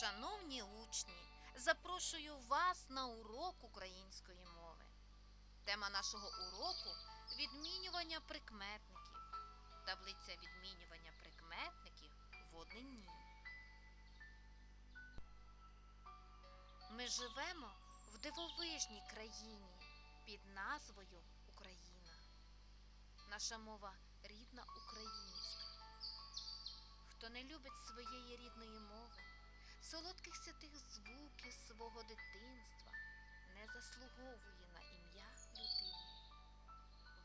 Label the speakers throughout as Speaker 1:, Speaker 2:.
Speaker 1: Шановні учні, запрошую вас на урок української мови. Тема нашого уроку відмінювання прикметників. Таблиця відмінювання прикметників в однині. Ми живемо в дивовижній країні під назвою Україна. Наша мова рідна українська. Хто не любить своєї рідної мови, солодких святих звуків свого дитинства, не заслуговує на ім'я людини.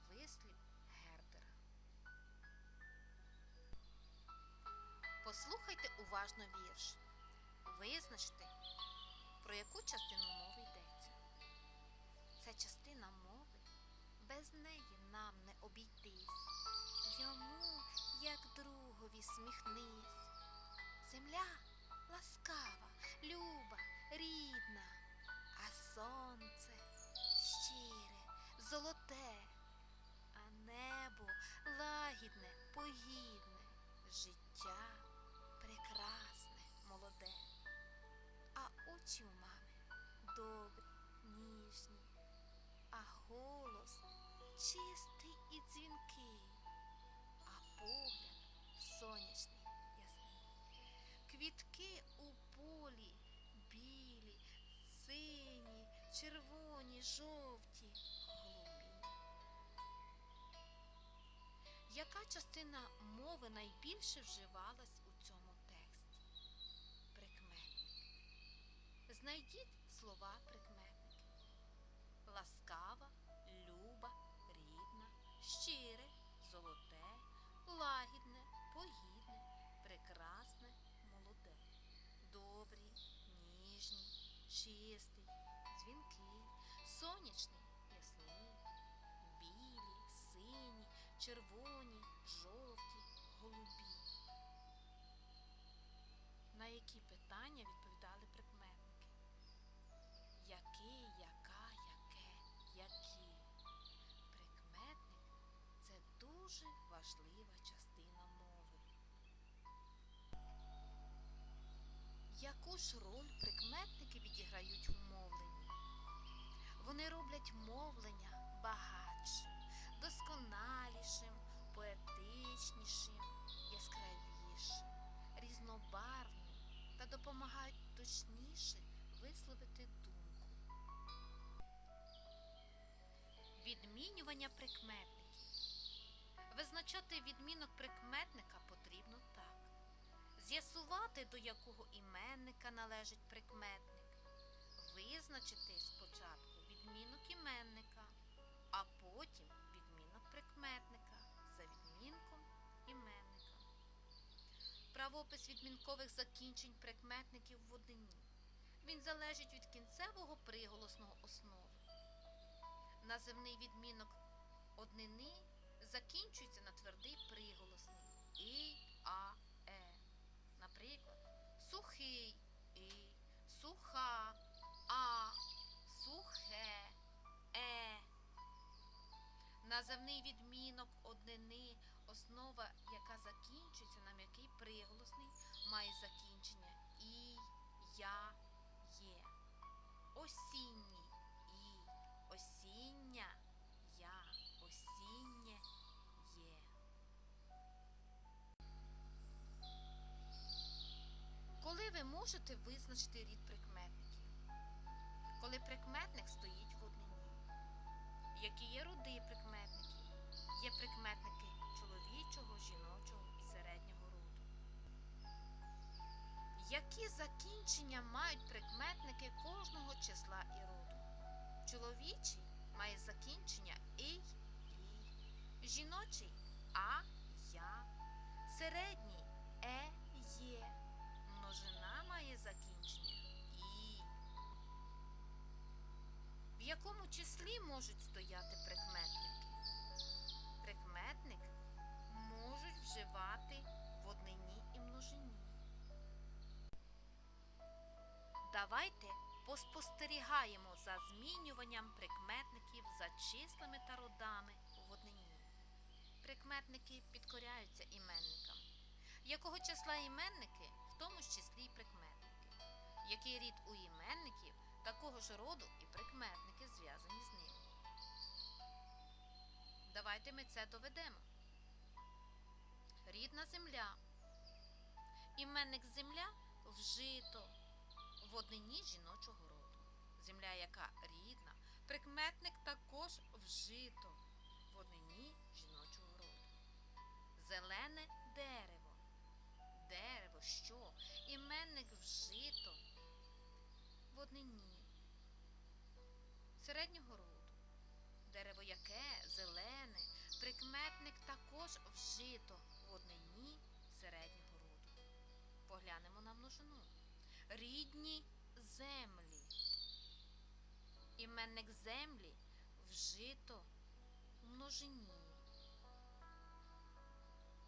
Speaker 1: Вислів Гердера. Послухайте уважно вірш. Визначте, про яку частину мови йдеться. Це частина мови, без неї нам не обійтись. Йому, як другові, сміхнись. Земля ласкава, люба, рідна, а сонце щире, золоте, а небо лагідне, погідне, життя прекрасне, молоде. А очі у мами добрі, ніжні, а голос чистий і дзвінкий, а погляд сонячний. Квітки у полі білі, сині, червоні, жовті, голубі. Яка частина мови найбільше вживалась у цьому тексті? Прикметник. Знайдіть слова прикметники. Ласкава, люба, рідна, щире, золоте, чистий, дзвінкий, сонячний, ясний, білі, сині, червоні, жовті, голубі. На які питання відповідали прикметники? Який, яка, яке, які. Прикметник це дуже важлива частина Яку ж роль прикметники відіграють у мовленні? Вони роблять мовлення багатшим, досконалішим, поетичнішим, яскравішим, різнобарвним та допомагають точніше висловити думку. Відмінювання прикметників. Визначати відмінок прикметника потрібно так. З'ясувати, до якого іменника належить прикметник. Визначити спочатку відмінок іменника, а потім відмінок прикметника за відмінком іменника. Правопис відмінкових закінчень прикметників в однині. Він залежить від кінцевого приголосного основи. Називний відмінок однини закінчується на твердий приголосний і, Називний відмінок однини, основа, яка закінчується на м'який приголосний, має закінчення і, я, є. Осінній і, осіння, я, осіннє, є. Коли ви можете визначити рід прикметників? Коли прикметник стоїть. Які є роди прикметників? Є прикметники чоловічого, жіночого і середнього роду. Які закінчення мають прикметники кожного числа і роду? Чоловічий має закінчення ий, і, жіночий а, я, середній е, є, множина має закінчення В якому числі можуть стояти прикметники? Прикметник можуть вживати в однині і множині. Давайте поспостерігаємо за змінюванням прикметників за числами та родами в однині. Прикметники підкоряються іменникам. Якого числа іменники, в тому ж числі й прикметники. Є рід у іменників такого ж роду і прикметники зв'язані з ним. Давайте ми це доведемо. Рідна земля. Іменник земля вжито в однині жіночого роду. Земля, яка рідна, прикметник також вжито в однині жіночого роду. Зелене дерево. Дерево що? Іменник вжито в однині середнього роду. Дерево яке зелене, прикметник також вжито в однині середнього роду. Поглянемо на множину. Рідні землі. Іменник землі вжито в множині.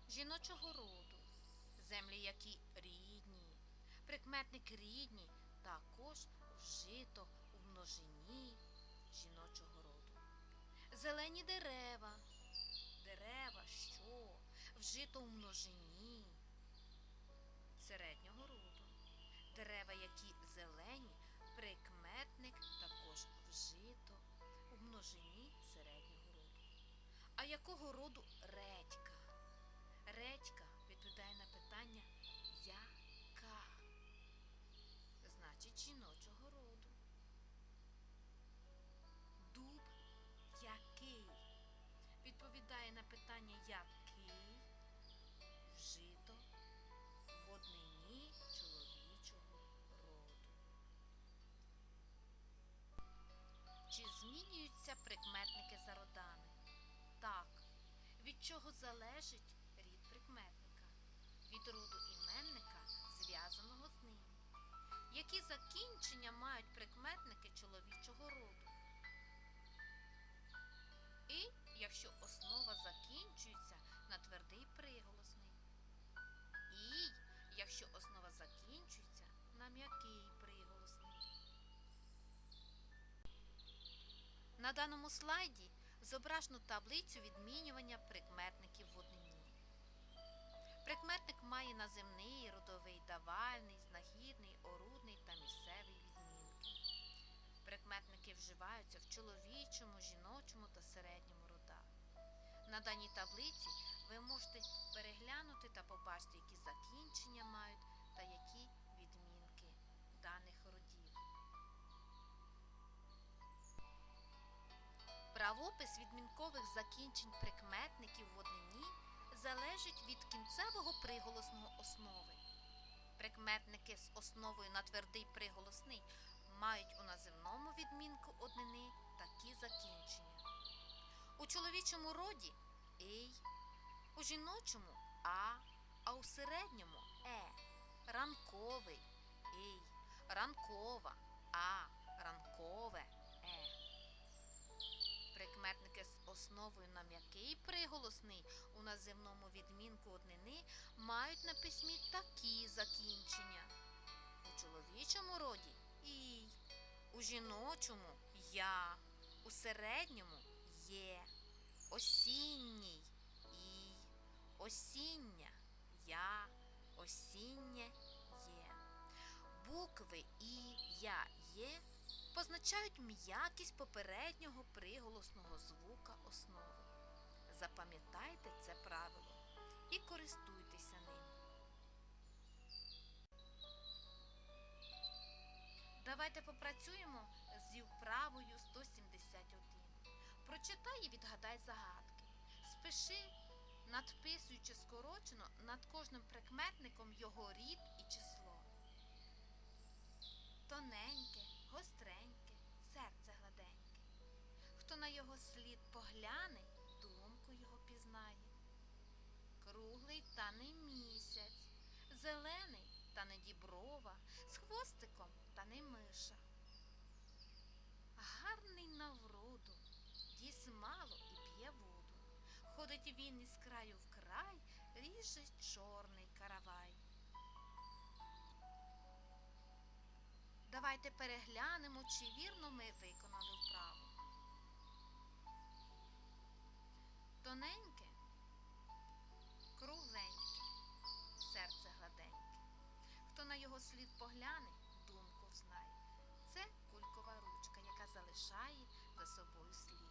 Speaker 1: Жіночого роду. Землі, які рідні. Прикметник рідні також вжито у множині жіночого роду. Зелені дерева. Дерева що? Вжито у множині середнього роду. Дерева, які зелені, прикметник також вжито у множині середнього роду. А якого роду редька? Редька відповідає на питання яка? Значить, жіночого змінюються прикметники за родами? Так. Від чого залежить рід прикметника? Від роду іменника, зв'язаного з ним. Які закінчення мають прикметники чоловічого На даному слайді зображено таблицю відмінювання прикметників в однині. Прикметник має наземний, родовий, давальний, знахідний, орудний та місцевий відмінки. Прикметники вживаються в чоловічому, жіночому та середньому родах. На даній таблиці ви можете переглянути та побачити, які закінчення мають та які Правопис відмінкових закінчень прикметників в однині залежить від кінцевого приголосного основи. Прикметники з основою на твердий приголосний мають у наземному відмінку однини такі закінчення. У чоловічому роді ей, у жіночому а, а у середньому е, ранковий ей, ранкова а, ранкове. Прикметники з основою на м'який приголосний у наземному відмінку однини мають на письмі такі закінчення. У чоловічому роді ій, у жіночому я, у середньому є, осінній і, осіння я, осіннє є. Букви і я є позначають м'якість попереднього приголосного звука основи. Запам'ятайте це правило і користуйтеся ним. Давайте попрацюємо зі вправою 171. Прочитай і відгадай загадки. Спиши, надписуючи скорочено над кожним прикметником його рід і число. Погляне, думку його пізнає. Круглий та не місяць, зелений та не діброва, з хвостиком та не миша. Гарний на вроду, їсть мало і п'є воду. Ходить він із краю в край, ріже чорний каравай. Давайте переглянемо, чи вірно ми виконали вправу. Тоненьке, кругленьке, серце гладеньке. Хто на його слід погляне, думку знає. Це кулькова ручка, яка залишає за собою слід.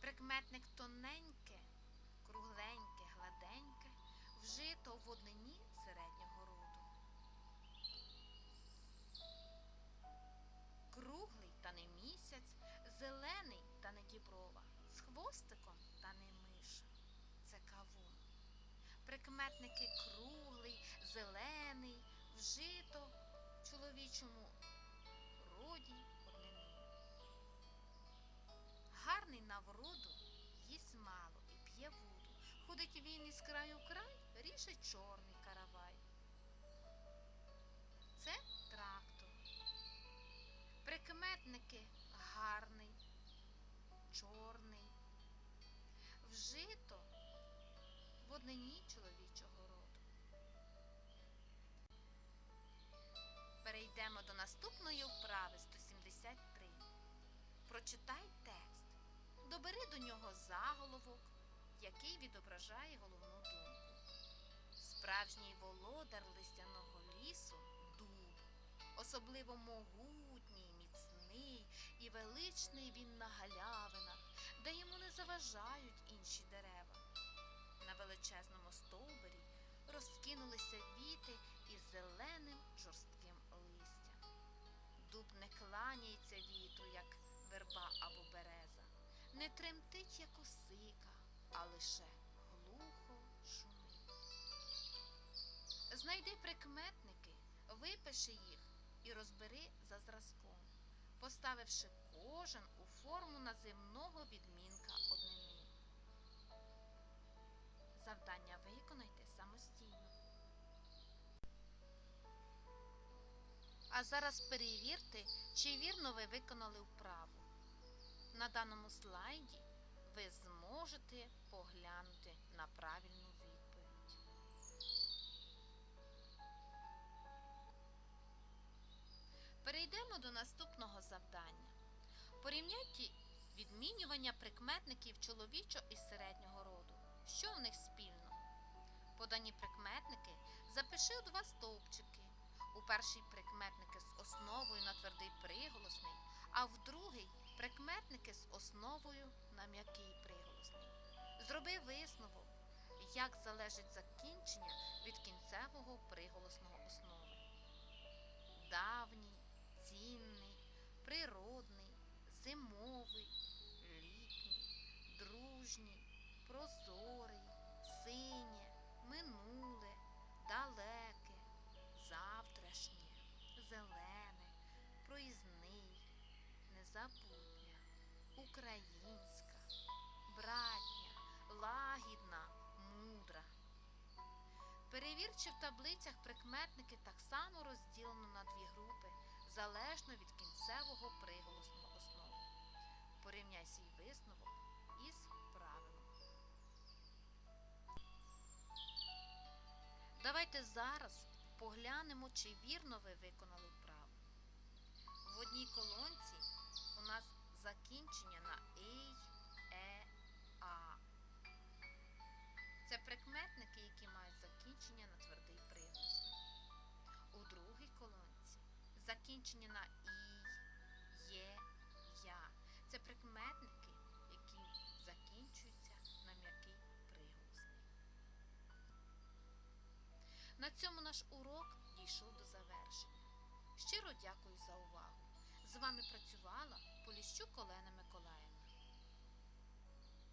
Speaker 1: Прикметник тоненьке, Прикметники круглий, зелений, вжито в чоловічому роді однини. Гарний на вроду їсть мало і п'є воду. Ходить він із краю в край, ріже чорний каравай. Це трактор. Прикметники гарний, чорний, вжито однині чоловічого роду. Перейдемо до наступної вправи 173. Прочитай текст. Добери до нього заголовок, який відображає головну думку. Справжній володар листяного лісу дуб, особливо могутній, міцний і величний він на галявинах, де йому не заважають інші дерева. Величезному стовбурі розкинулися віти із зеленим жорстким листям. Дуб не кланяється вітру, як верба або береза, не тремтить, як осика, а лише глухо шумить. Знайди прикметники, випиши їх і розбери за зразком, поставивши кожен у форму наземного відмінка самостійно. А зараз перевірте, чи вірно ви виконали вправу. На даному слайді ви зможете поглянути на правильну відповідь. Перейдемо до наступного завдання. Порівняйте відмінювання прикметників чоловічого і середнього роду. Що в них спільно? Подані прикметники запиши у два стовпчики. У перший прикметники з основою на твердий приголосний, а в другий прикметники з основою на м'який приголосний. Зроби висновок, як залежить закінчення від кінцевого приголосного основи. Давній, цінний, природний, зимовий, літній, дружній, прозорий, синє, минуле, далеке, завтрашнє, зелене, проїзний, незабутня, українська, братня, лагідна, мудра. Перевір, чи в таблицях прикметники так само розділено на дві групи, залежно від кінцевого приголосного основи. Порівняй свій висновок із Давайте зараз поглянемо, чи вірно ви виконали вправу. В одній колонці у нас закінчення на ей, е, а. Це прикметники, які мають закінчення на твердий приголосний. У другій колонці закінчення на На цьому наш урок дійшов до завершення. Щиро дякую за увагу. З вами працювала Поліщук Олена Мирославівна.